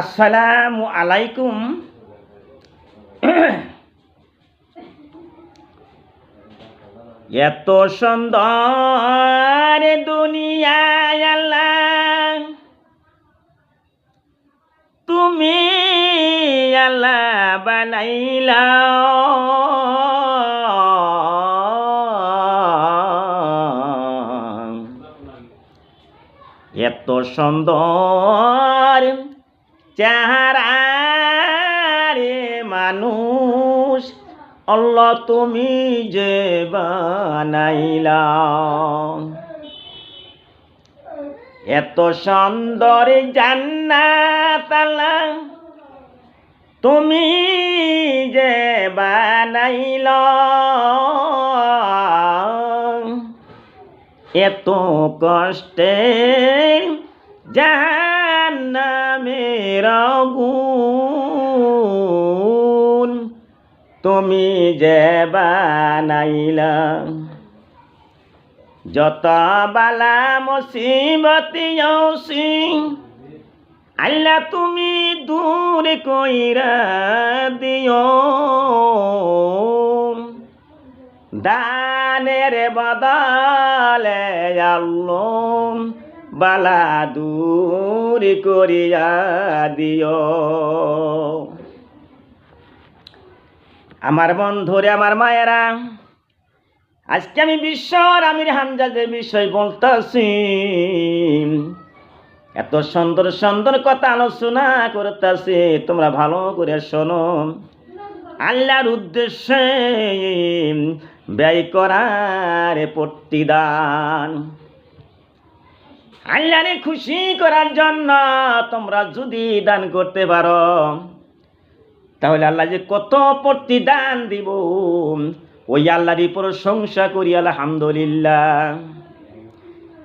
আসসালামু আলাইকুম। এত সুন্দর আল্লাহ। তুমি আল্লাহ বানাইলা এত সুন্দর চেহারা রে মানুষ, আল্লাহ তুমি যে বানাইলা। এত সুন্দর জান্নাত আল্লাহ তুমি যে বানাইল। এত কষ্টে জাহান্নামের আগুন। তুমি যে বানাইলা, যত বালা মুসিবতি আল্লাহ তুমি দূর কইরা দিও। দানের বদলে আল্লাহ বালা দূর করিয়া দিও। আমার বন্ধুরে আমার মায়েরা, আজকে আমি বিশ্বর আমির হামজাদের বিষয় বলতেছি, এত সুন্দর সুন্দর কথা আলোচনা করতেছি, তোমরা ভালো করে শোনো। আল্লাহর উদ্দেশ্যে ব্যয় করার প্রতিদান। আল্লাহরে খুশি করার জন্য তোমরা যদি দান করতে পারো। তাহলে আল্লাহ যে কত প্রতিদান দিব, ওই আল্লাহরই প্রশংসা করি, আলহামদুলিল্লাহ।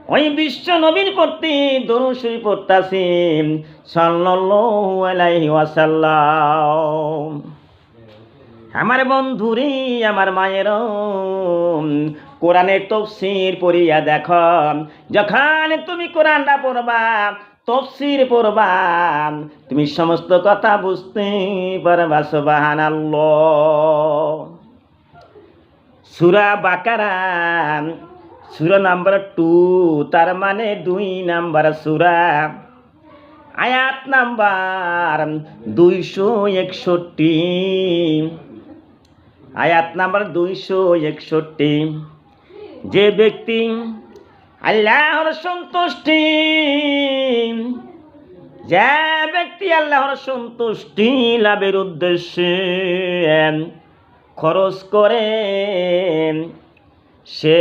ওই বিশ্ব নবীর প্রতি দরুসই আলাইহি ওয়াসাল্লাম। আমার বন্ধুরে, আমার মায়ের কোরআনের তফসির পড়িয়া দেখ। যখন তুমি কোরআনটা পড়বা, তফসির পড়বা, তুমি সমস্ত কথা বুঝতে পারবা সুবাহান সুরা বাকারা, সুরা নাম্বার টু, তার মানে দুই নাম্বার সুরা। আয়াত নাম্বার দুইশো একষট্টি। আয়াত নাম্বার দুইশো একষট্টি। যে ব্যক্তি আল্লাহর সন্তুষ্টি, যে ব্যক্তি আল্লাহর সন্তুষ্টি লাভের উদ্দেশ্যে খরচ করে, সে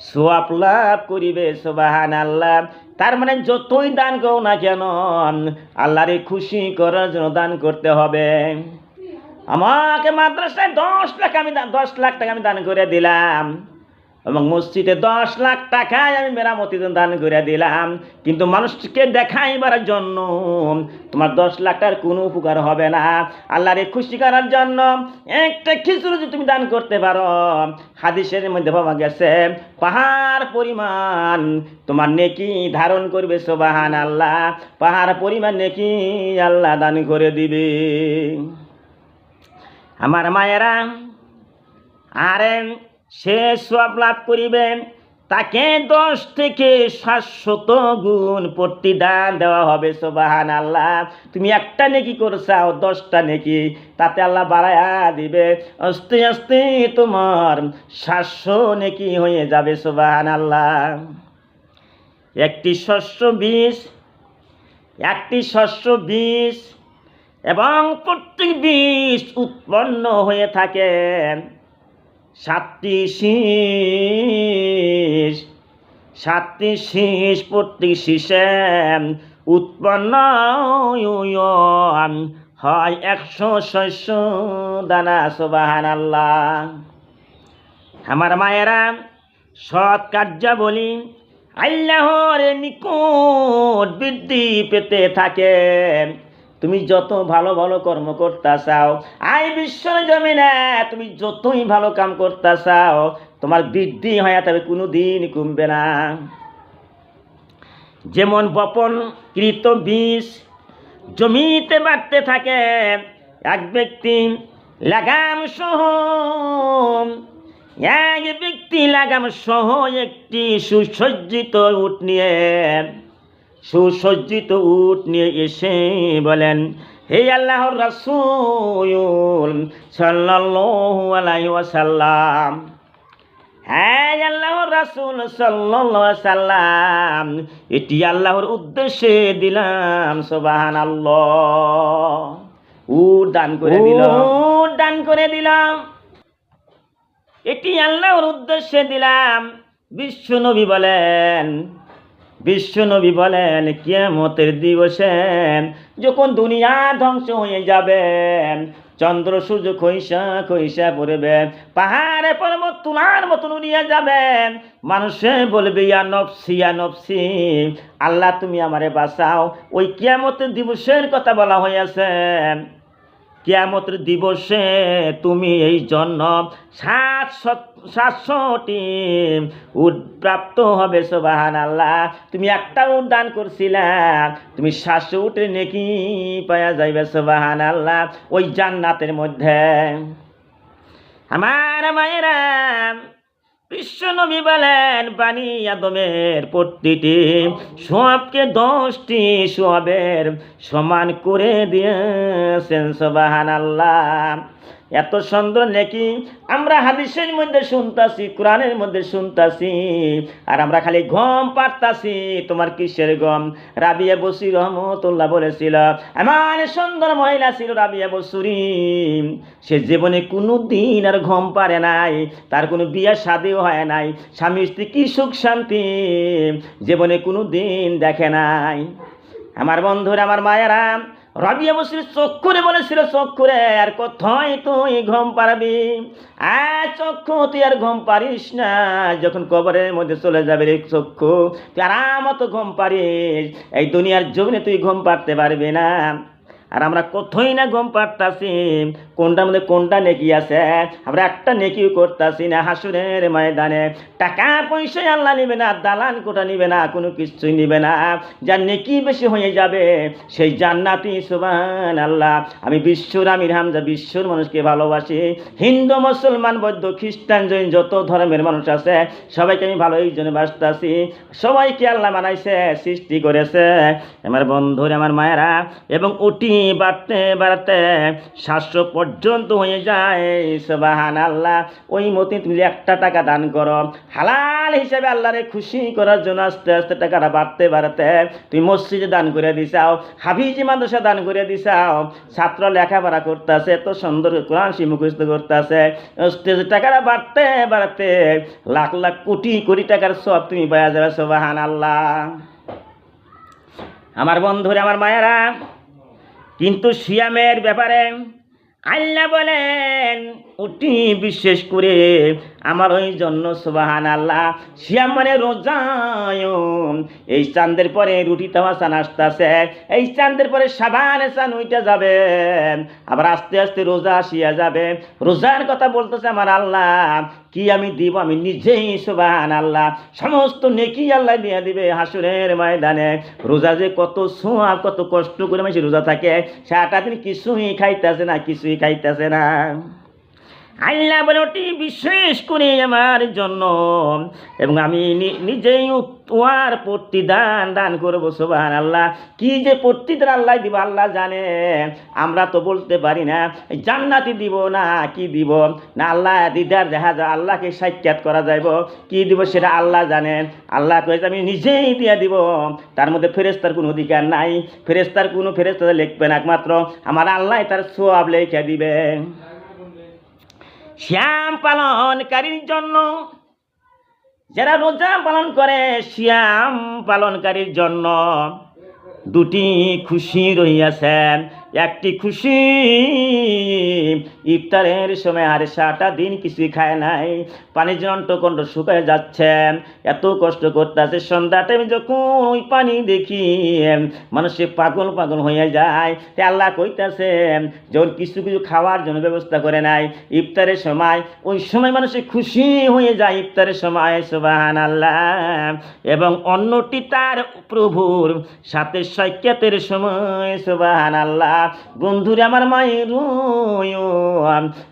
সোয়াপ লাভ করিবে সোবাহান আল্লাহ তার মানে যতই দান করো না কেন, আল্লাহরে খুশি করার জন্য দান করতে হবে। আমাকে মাদ্রাসায় দশ লাখ আমি দশ লাখ টাকা আমি দান করে দিলাম। এবং মসজিদে দশ লাখ টাকায় আমি মেরামতি দান করে দিলাম। কিন্তু মানুষকে দেখাইবার জন্য তোমার দশ লাখ টাকার কোনো উপকার হবে না। আল্লাহরে খুশি করার জন্য একটা খিচুড়ি যদি তুমি দান করতে পারো, হাদিসের মধ্যে পাওয়া গেছে, পাহাড় পরিমাণ তোমার নেকি ধারণ করবে সোবাহান আল্লাহ পাহাড় পরিমাণ নেকি আল্লাহ দান করে দিবে। আমার মায়েরা আরে সে সব লাভ করিবেন, তাকে দশ থেকে সাতশত গুণ প্রতিদান দেওয়া হবে সোবাহান আল্লাহ তুমি একটা নেকি করছাও, দশটা নেকি, তাতে আল্লাহ বাড়ায়া দিবে। আস্তে আস্তে তোমার সাতশো নেকি হয়ে যাবে সোবাহান আল্লাহ একটি শস্য বিষ একটি শস্য বীজ এবং প্রত্যেক বীজ উৎপন্ন হয়ে থাকে। সাতটি শীষ সাতটি শীষ প্রত্যেক শীষে উৎপন্ন হয় একশো শস্য দানা সোবাহান আল্লাহ আমার মায়েরা, সৎ কার্যাবলী আল্লাহর নিকট বৃদ্ধি পেতে থাকে। তুমি যত ভালো ভালো কর্ম করতে চাও আই বিশ্বের জমিনে, তুমি যতই ভালো কাম করতে চাও তোমার বৃদ্ধি হয়ে তবে কোনো দিন কমবে না। যেমন বপন কৃত বীজ জমিতে বাড়তে থাকে, এক ব্যক্তি লাগাম সহ, এক ব্যক্তি লাগাম সহ একটি সুসজ্জিত উট নিয়ে সুসজ্জিত উট নিয়ে এসে বলেন হে আল্লাহর রাসূল সাল্লাল্লাহু আলাইহি ওয়াসাল্লাম হ্যাঁ আল্লাহর রাসূল সাল্লাল্লাহু সাল্লাম এটি আল্লাহর উদ্দেশ্যে দিলাম সুবহানাল্লাহ। উট দান করে দিলাম উট দান করে দিলাম এটি আল্লাহর উদ্দেশ্যে দিলাম বিশ্ব নবী বলেন বিশ্ব নবী বলেন, কিয়ামতের দিবসে যখন দুনিয়া ধ্বংস হয়ে যাবে, চন্দ্র সূর্য খৈসা খৈসা পড়বে, পাহাড়ে পর্বত তুলার মতন উড়িয়ে যাবে। মানুষে বলবে, ইয়া নফসি ইয়া নফসি, আল্লাহ তুমি আমারে বাঁচাও। ওই কিয়ামতের দিবসের কথা বলা হয়েছে। কিয়ামতের দিবসে তুমি এই জন্য সাত সাতশোটি প্রাপ্ত হবে সোবাহান আল্লাহ তুমি একটা উদ্যান দান তুমি সাতশো উঠে নেকি পাওয়া যাইবে সোবাহান আল্লাহ ওই জান্নাতের মধ্যে। আমার মায়েরা বিশ্বনবী বলেন বাণী আদমের প্রতিটি সবকে দশটি সবের সমান করে দিয়েছেন সবাহান আল্লাহ এত সুন্দর নাকি। আমরা হাদিসের মধ্যে শুনতাছি, কোরআনের মধ্যে শুনতাছি, আর আমরা খালি গম পারতাছি তোমার কিসের গম রাবিয়া বসি রহমতুল্লাহ বলেছিল, এমন সুন্দর মহিলা ছিল রাবিয়া বসুরি সে জীবনে কোনো দিন আর ঘম পারে নাই, তার কোনো বিয়া শাদিও হয় নাই, স্বামী স্ত্রী কি সুখ শান্তি জীবনে কোনো দিন দেখে নাই। আমার বন্ধুরা, আমার মায়েরা রবিয়া বসির চক্ষুরে বলেছিল চক্ষুরে, আর কোথায় তুই ঘম পারবি আর চক্ষু, তুই আর ঘুম পারিস না। যখন কবরের মধ্যে চলে যাবে রে চক্ষু, তুই আরামত ঘুম পারিস এই দুনিয়ার জমিনে তুই ঘুম পারতে পারবি না। আর আমরা কোথায় না গম পারতাছি কোনটার মধ্যে কোনটা নেকি আছে? আমরা একটা নেকিও করতাছি না হাসুরের ময়দানে। টাকা পয়সা আল্লাহ নিবে না, দালান কোটা নিবে না, কোনো কিছুই নিবে না। যার নেকি বেশি হয়ে যাবে, সেই জান্নাতি সুবান আল্লাহ আমি বিশ্বর আমির হামজা, বিশ্বর মানুষকে ভালোবাসি। হিন্দু, মুসলমান, বৌদ্ধ, খ্রিস্টান, জৈন, যত ধর্মের মানুষ আছে, সবাইকে আমি ভালো এই জন্য বাসতাছি। সবাইকে আল্লাহ মানাইছে, সৃষ্টি করেছে। আমার বন্ধুরা, আমার মায়েরা, এবং ওটি বাড়তে বাড়তে সাতশো পর্যন্ত হয়ে যায়। সবাহান আল্লাহ ওই মতে তুমি একটা টাকা দান করো। হালাল হিসাবে আল্লাহরে খুশি করার জন্য আস্তে আস্তে টাকাটা বাড়তে বাড়তে তুমি মসজিদে দান করে দিছাও, হাফিজি মাদ্রাসা দান করে দিছাও। ছাত্র লেখাপড়া করতেছে, এত সুন্দর কোরআন সে মুখস্থ করতেছে টাকাটা বাড়তে বাড়তে লাখ লাখ কোটি কোটি টাকার সব তুমি পাওয়া যাবে সবাহান আল্লাহ আমার বন্ধুরা, আমার মায়েরা কিন্তু সিয়ামের ব্যাপারে আল্লাহ বলেন উটি বিশেষ করে আমার ওই জন্য সুবাহান আল্লাহ সিয়াম মানে রোজায়ম এই চাঁদের পরে রুটি তাওয়া চান আসতেছে, এই চাঁদের পরে সাবান চান উইটা যাবে। আবার আস্তে আস্তে রোজা আসিয়া যাবে। রোজার কথা বলতেছে আমার আল্লাহ। কি আমি দিব আমি নিজেই সুবান আল্লাহ সমস্ত নেকি আল্লাহ দিয়ে দিবে হাসুরের ময়দানে। রোজা যে কত সোয়া কত কষ্ট করে মানে রোজা থাকে, সারাটা দিন কিছুই খাইতেছে না, কিছুই খাইতেছে না। আল্লাহ বলে ওটি বিশেষ করে আমার জন্য। এবং আমি নিজেই তোমার প্রতিদান দান দান করব সোবাহান আল্লাহ কি যে প্রতিদান আল্লাহ দিব, আল্লাহ জানে। আমরা তো বলতে পারি না, জান্নাতি দিব না, কি দিব? না আল্লাহ দিদার দেখা যায় আল্লাহকে সাক্ষাৎ করা যাইব। কি দিব সেটা আল্লাহ জানেন আল্লাহ কয়েছে আমি নিজেই দিয়ে দিব। তার মধ্যে ফেরেস্তার কোনো অধিকার নাই। ফেরেস্তার কোনো ফেরেস্তা লিখবেন একমাত্র। আমার আল্লাহ তার সোয়াব লেখা দিবে শ্যাম পালনকারীর জন্য। যারা রোজা পালন করে শ্যাম পালনকারীর জন্য দুটি খুশি রহিয়াছেন একটি খুশি ইফতারের সময় আর সারাটা দিন কিছুই খায় নাই। পানি কণ্ঠ শুকায় যাচ্ছে। এত কষ্ট করতেছে সন্ধ্যা টাইমে যখন ওই পানি দেখি, মানুষে পাগল পাগল হয়ে যায়। তে আল্লাহ কইতাছে যখন কিছু কিছু খাওয়ার জন্য ব্যবস্থা করে নাই। ইফতারের সময়, ওই সময় মানুষে খুশি হয়ে যায় ইফতারের সময় সুবাহান আল্লাহ এবং অন্যটি তার প্রভুর সাথে সৈক্যাতের সময় সুবাহান আল্লাহ বন্ধুরে আমার মায়ের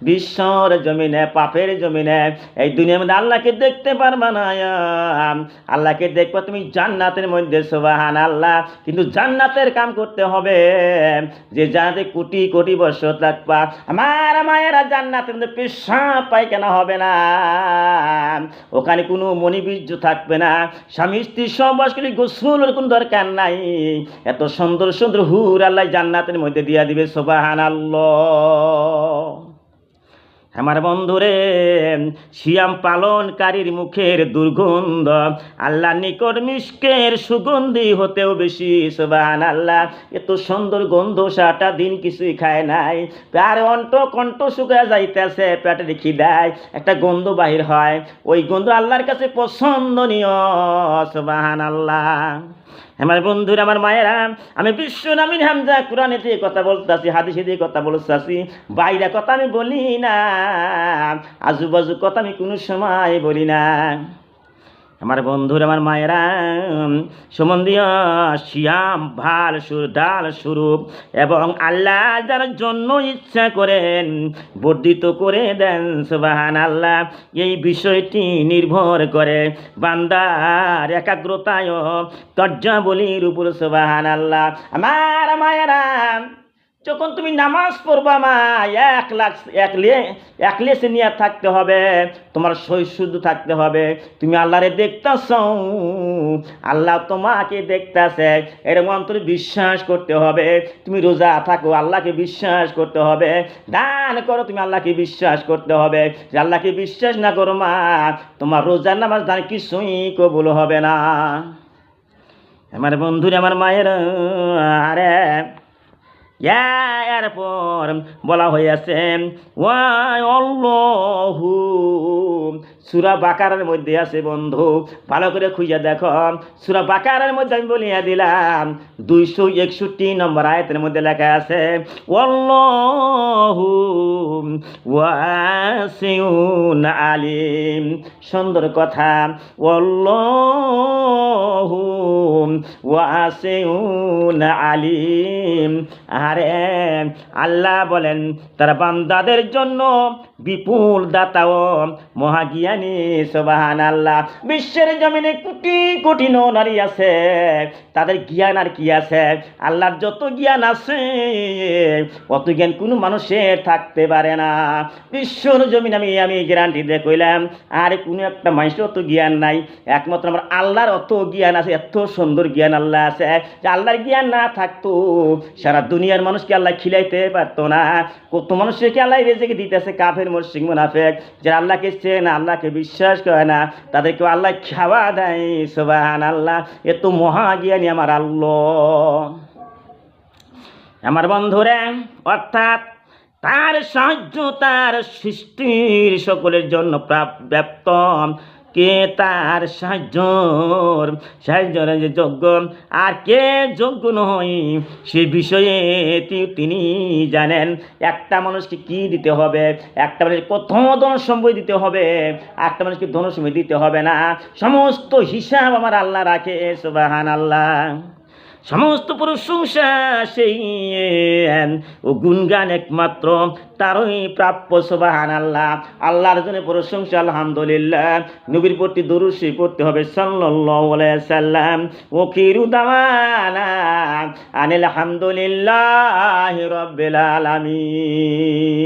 বিশ্বর জমিনে, পাপের জমিনে, এই দুনিয়ার মধ্যে আল্লাহকে দেখতে পারবা না আল্লাহকে দেখবা তুমি জান্নাতের মধ্যে সুবাহান আল্লাহ কিন্তু জান্নাতের কাম করতে হবে, যে জান্নাতে কোটি কোটি বছর থাকবা আমার মায়েরা জান্নাতের মধ্যে পেশাব পায়খানা হবে না। ওখানে কোনো মনিবীর্য থাকবে না। স্বামী স্ত্রী করে গোসলের কোনো দরকার নাই। এত সুন্দর সুন্দর হুর আল্লাহ জান্নাতের মধ্যে দিয়া দিবে সোবাহান আমার বন্ধুরে শিয়াম পালনকারীর মুখের দুর্গন্ধ আল্লাহ নিকট মিষ্কের সুগন্ধি হতেও বেশি সুবান আল্লাহ এত সুন্দর গন্ধ সাটা দিন কিছুই খায় নাই। আর অন্ট কণ্ঠ শুকায় যাইতেছে পেটে রেখি দেয় একটা গন্ধ বাহির হয়। ওই গন্ধ আল্লাহর কাছে পছন্দনীয় সুবাহান আল্লাহ আমার বন্ধুর, আমার মায়েরা, আমি বিশ্ব নামিন হামজা কোরআনে দিয়ে কথা বলতেছি, হাদিসে দিয়ে কথা বলতেছি। বাইরে কথা আমি বলি না, আজুবাজু কথা আমি কোনো সময় বলি না। আমার বন্ধুরা আমার মায়েরা সম্বন্ধীয় শিয়াম ভালো সুর, ডাল স্বরূপ এবং আল্লাহ যার জন্য ইচ্ছা করেন, বর্ধিত করে দেন সুবাহান আল্লাহ এই বিষয়টি নির্ভর করে বান্দার একাগ্রতায় তর্যাবলীর উপর সুবাহান আল্লাহ আমার মায়েরা যখন তুমি নামাজ পড়বা মা, এক লাখ, এক লে, এক লেসে নিয়ে থাকতে হবে, তোমার সই শুদ্ধ থাকতে হবে। তুমি আল্লাহরে দেখতেছ, আল্লাহ তোমাকে দেখতেছে, এরকম অন্তরে বিশ্বাস করতে হবে। তুমি রোজা থাকো, আল্লাহকে বিশ্বাস করতে হবে। দান করো, তুমি আল্লাহকে বিশ্বাস করতে হবে। যে আল্লাহকে বিশ্বাস না করো মা, তোমার রোজার নামাজ দান কিছুই কবুল হবে না। আমার বন্ধুরে, আমার মায়ের, আরে এরপর বলা হয়েছে ওয়াই অল্লাহু সুরা বাকারের মধ্যে আছে বন্ধু, ভালো করে খুঁজে দেখো। সুরা বাকারের মধ্যে আমি বলিয়া দিলাম, দুইশো একষট্টি নম্বর আয়তের মধ্যে লেখা আছে আলিম। সুন্দর কথা অল্লাহু আলিম। আরে, আল্লাহ বলেন, তারা বান্দাদের জন্য বিপুল দাতাও মহাজ্ঞানী সোবাহান আল্লাহ বিশ্বের জমিনে কোটি কোটি নারী আছে। তাদের জ্ঞান আর কি আছে? আল্লাহর যত জ্ঞান আছে, অত জ্ঞান কোনো মানুষের থাকতে পারে না। বিশ্বর জমিন আমি আমি গ্যারান্টি দিয়ে কইলাম, আর কোনো একটা মানুষের অত জ্ঞান নাই। একমাত্র আমার আল্লাহর অত জ্ঞান আছে, এত সুন্দর জ্ঞান আল্লাহ আছে। যে আল্লাহর জ্ঞান না থাকতো, সারা দুনিয়ার মানুষকে আল্লাহ খিলাইতে পারতো না। কত মানুষকে আল্লাহ রেজেকে দিতেছে, কাফের, মুশরিক, মুনাফেক। যারা আল্লাহকে চেনে না আল্লাহকে বিশ্বাস করে না। তাদেরকে আল্লাহ খাওয়া দেয় সোবাহান আল্লাহ এত মহাজ্ঞানী আমার আল্লাহ। আমার বন্ধুরা, অর্থাৎ তার সাহায্য তার সৃষ্টির সকলের জন্য প্রাপ- ব্যপ্ত কে তার সাহায্য সাহায্যের যে যোগ্য, আর কে যোগ্য নয়, সে বিষয়ে তিনি জানেন। একটা মানুষকে কি দিতে হবে? একটা মানুষকে প্রথম ধন সময় দিতে হবে একটা মানুষকে ধন সম্পদ দিতে হবে না। সমস্ত হিসাব আমার আল্লাহ রাখে সুবাহান আল্লাহ সমস্ত প্রশংসা সেই ও গুণগান একমাত্র, তারই প্রাপ্য সোবাহান আল্লাহ আল্লাহর জন্য প্রশংসা আলহামদুলিল্লাহ। নবীর প্রতি দরুশি পড়তে হবে সাল্লাম ও খিরু দাওয়ানা আনিল হামদুলিল্লাহি রাব্বিল আলামিন।